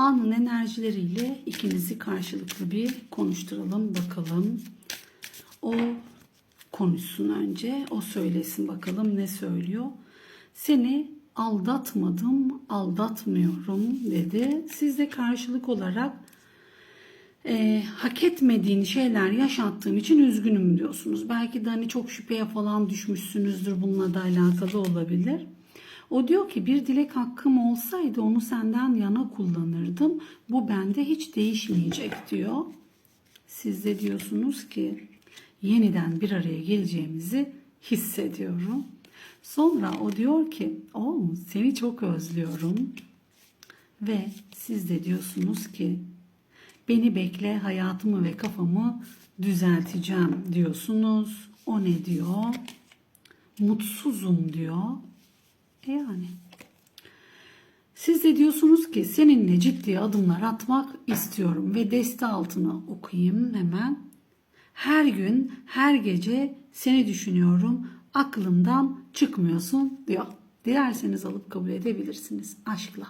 Anın enerjileriyle ikinizi karşılıklı bir konuşturalım bakalım. O konuşsun önce. O söylesin bakalım ne söylüyor. Seni aldatmadım, aldatmıyorum dedi. Siz de karşılık olarak e, hak etmediğin şeyler yaşattığım için üzgünüm diyorsunuz. Belki de hani çok şüpheye falan düşmüşsünüzdür bununla da alakalı olabilir. O diyor ki bir dilek hakkım olsaydı onu senden yana kullanırdım. Bu bende hiç değişmeyecek diyor. Siz de diyorsunuz ki yeniden bir araya geleceğimizi hissediyorum. Sonra o diyor ki oğlum seni çok özlüyorum. Ve siz de diyorsunuz ki beni bekle hayatımı ve kafamı düzelteceğim diyorsunuz. O ne diyor? Mutsuzum diyor. E yani. Siz de diyorsunuz ki seninle ciddi adımlar atmak istiyorum ve deste altına okuyayım hemen. Her gün, her gece seni düşünüyorum. Aklımdan çıkmıyorsun diyor. Dilerseniz alıp kabul edebilirsiniz aşkla.